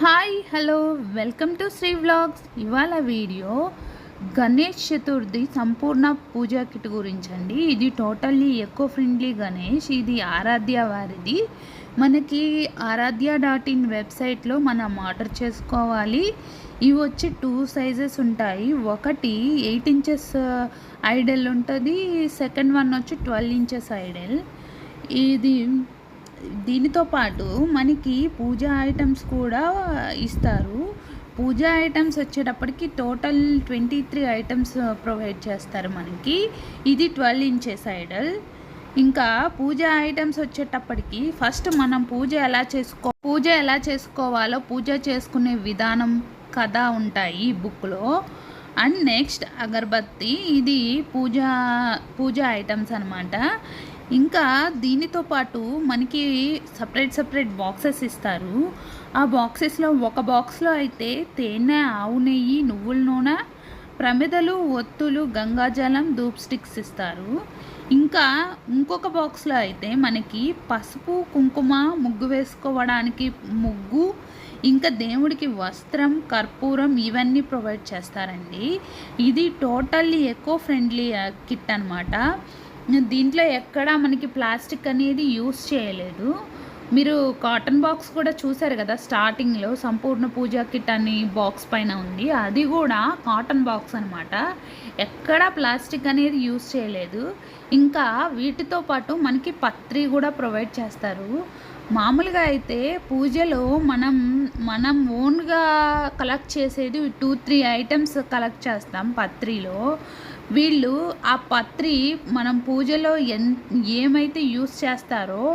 Hi hello welcome to Shri vlogs. ఇవాళ video Ganesh Chaturthi సంపూర్ణ puja kit గురించి అండి ఇది టోటల్లీ ఎకో ఫ్రెండ్లీ గణేష్. ఇది ఆరాధ్య వారిది. మనకి ఆరాధ్య డాట్ ఇన్ వెబ్సైట్లో మనం ఆర్డర్ చేసుకోవాలి. ఇవి వచ్చి టూ సైజెస్ ఉంటాయి. ఒకటి ఎయిట్ ఇంచెస్ ఐడెల్ ఉంటుంది. సెకండ్ వన్ వచ్చి ట్వెల్వ్ ఇంచెస్ ఐడెల్. ఇది దీనితో పాటు మనకి పూజా ఐటమ్స్ కూడా ఇస్తారు. పూజా ఐటమ్స్ వచ్చేటప్పటికి total twenty three items provide చేస్తారు మనకి. ఇది ట్వెల్వ్ ఇంచెస్ ఐడల్. ఇంకా పూజ ఐటమ్స్ వచ్చేటప్పటికి ఫస్ట్ మనం పూజ ఎలా చేసుకో పూజ ఎలా చేసుకోవాలో పూజ చేసుకునే విధానం కథ ఉంటాయి ఈ బుక్లో. అండ్ నెక్స్ట్ అగరబత్తి ఇది పూజ పూజ ఐటమ్స్ అనమాట ఇంకా దీనితో పాటు మనకి సపరేట్ సపరేట్ బాక్సెస్ ఇస్తారు. ఆ బాక్సెస్లో ఒక బాక్స్లో అయితే తేనె ఆవు నెయ్యి నువ్వుల నూనె ప్రమిదలు ఒత్తులు గంగాజలం ధూప్ స్టిక్స్ ఇస్తారు. ఇంకా ఇంకొక బాక్స్లో అయితే మనకి పసుపు కుంకుమ ముగ్గు వేసుకోవడానికి ముగ్గు ఇంకా దేవుడికి వస్త్రం కర్పూరం ఇవన్నీ ప్రొవైడ్ చేస్తారండి. ఇది టోటల్లీ ఎకో ఫ్రెండ్లీ కిట్ అనమాట దీంట్లో ఎక్కడా మనకి ప్లాస్టిక్ అనేది యూస్ చేయలేదు. మీరు కాటన్ బాక్స్ కూడా చూసారు కదా స్టార్టింగ్లో సంపూర్ణ పూజా కిట్ అని బాక్స్ పైన ఉంది. అది కూడా కాటన్ బాక్స్ అనమాట ఎక్కడా ప్లాస్టిక్ అనేది యూస్ చేయలేదు. ఇంకా వీటితో పాటు మనకి పత్రి కూడా ప్రొవైడ్ చేస్తారు. మామూలుగా అయితే పూజలో మనం మనం ఓన్గా కలెక్ట్ చేసేది టూ త్రీ ఐటమ్స్ కలెక్ట్ చేస్తాం పత్రిలో. వీళ్ళు ఆ పత్రి మనం పూజలో ఎన్ ఏమైతే యూస్ చేస్తారో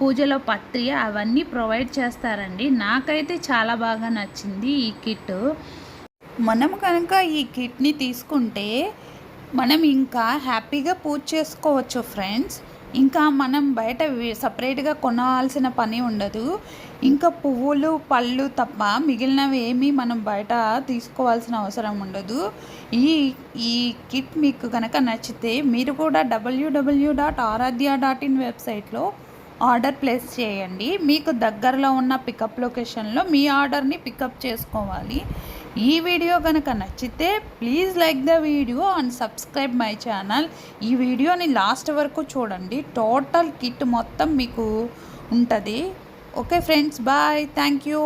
పూజలో పత్రి అవన్నీ ప్రొవైడ్ చేస్తారండి. నాకైతే చాలా బాగా నచ్చింది ఈ కిట్ మనం కనుక ఈ కిట్ని తీసుకుంటే మనం ఇంకా హ్యాపీగా పూజ చేసుకోవచ్చు ఫ్రెండ్స్ ఇంకా మనం బయట సపరేట్గా కొనాల్సిన పని ఉండదు. ఇంకా పువ్వులు పళ్ళు తప్ప మిగిలినవి ఏమీ మనం బయట తీసుకోవాల్సిన అవసరం ఉండదు. ఈ ఈ కిట్ మీకు కనుక నచ్చితే మీరు కూడా WWW dot Aradhya dot in వెబ్సైట్లో ఆర్డర్ ప్లేస్ చేయండి. మీకు దగ్గరలో ఉన్న పికప్ లొకేషన్లో మీ ఆర్డర్ని పికప్ చేసుకోవాలి. ఈ వీడియో కనుక నచ్చితే please like the video and subscribe my channel. ఈ వీడియోని లాస్ట్ వరకు చూడండి. టోటల్ కిట్ మొత్తం మీకు ఉంటుంది. Okay friends bye. Thank you